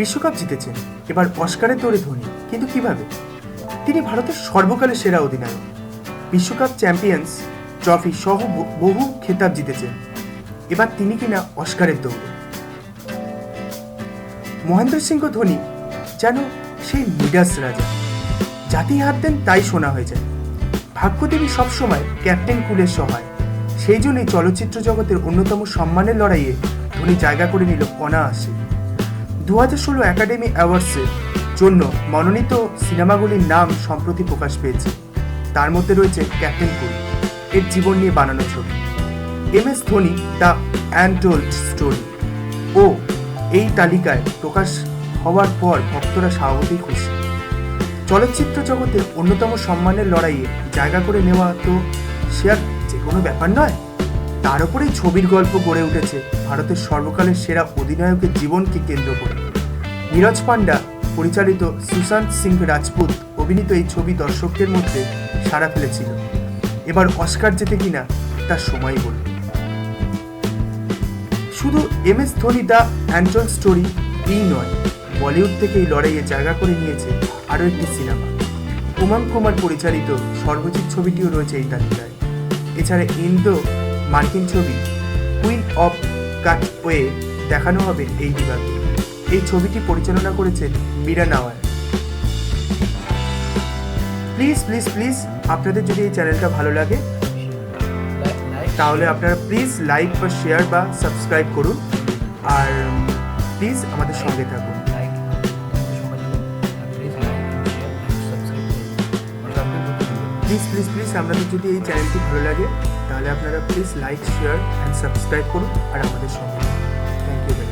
বিশ্বকাপ জিতেছেন এবার অস্কারের দৌড়ে ধোনি। কিন্তু কীভাবে? তিনি ভারতের সর্বকালের সেরা অধিনায়ক। বিশ্বকাপ চ্যাম্পিয়ন্স ট্রফি সহ বহু খেতাব জিতেছেন এবার তিনি কিনা অস্কারের দৌড়ে। মহেন্দ্র সিংহ ধোনি যেন সেই মিডাস রাজা। জাতি হাত দেন, তাই শোনা হয়ে যায়। ভাগ্যদেবী সবসময় ক্যাপ্টেন কুলের সহায়। সেই জন্যই চলচ্চিত্র জগতের অন্যতম সম্মানের লড়াইয়ে ধোনি জায়গা করে নিল অনায়াসে। দু হাজার ষোলো একাডেমি অ্যাওয়ার্ডসের জন্য মনোনীত সিনেমাগুলির নাম সম্প্রতি প্রকাশ পেয়েছে। তার মধ্যে রয়েছে ক্যাপ্টেন কুল এর জীবন নিয়ে বানানো ছবি M S Dhoni the untold story ও এই তালিকায় প্রকাশ হওয়ার পর ভক্তরা স্বাভাবিক খুশি। চলচ্চিত্র জগতের অন্যতম সম্মানের লড়াইয়ে জায়গা করে নেওয়া তো সে আর যে কোনো ব্যাপার নয়। তার উপরেই ছবির গল্প গড়ে উঠেছে ভারতের সর্বকালের সেরা অধিনায়কের জীবনকে কেন্দ্র করে। নীরজ পান্ডা পরিচালিত সুশান্ত সিং রাজপুত অভিনীত এই ছবি দর্শকদের মধ্যে সাড়া ফেলেছিল। এবার অস্কার জেতে কিনা তার সময় বলবে শুধু M S Dhoni, the untold story এই নয়, বলিউড থেকে এই লড়াইয়ে জায়গা করে নিয়েছে আরও একটি সিনেমা। উমাং কুমার পরিচালিত সর্বজিৎ ছবিটিও রয়েছে এই তালিকায়। এছাড়া ইন্দো মার্কিন ছবি কুইন অফ কাটওয়ে দেখানো হবে এই বিভাগে। এই ছবিটি পরিচালনা করেছেন Meera Nawar. Please please please, আপনাদের যদি এই চ্যানেলটা ভালো লাগে, তাহলে আপনারা প্লিজ লাইক বা শেয়ার বা সাবস্ক্রাইব করুন আর প্লিজ আমাদের সঙ্গে থাকুন। প্লিজ প্লিজ প্লিজ, আপনাদের যদি এই চ্যানেলটি ভালো লাগে তাহলে আপনারা please like share and subscribe করুন আর আমাদের সঙ্গে থ্যাংক ইউ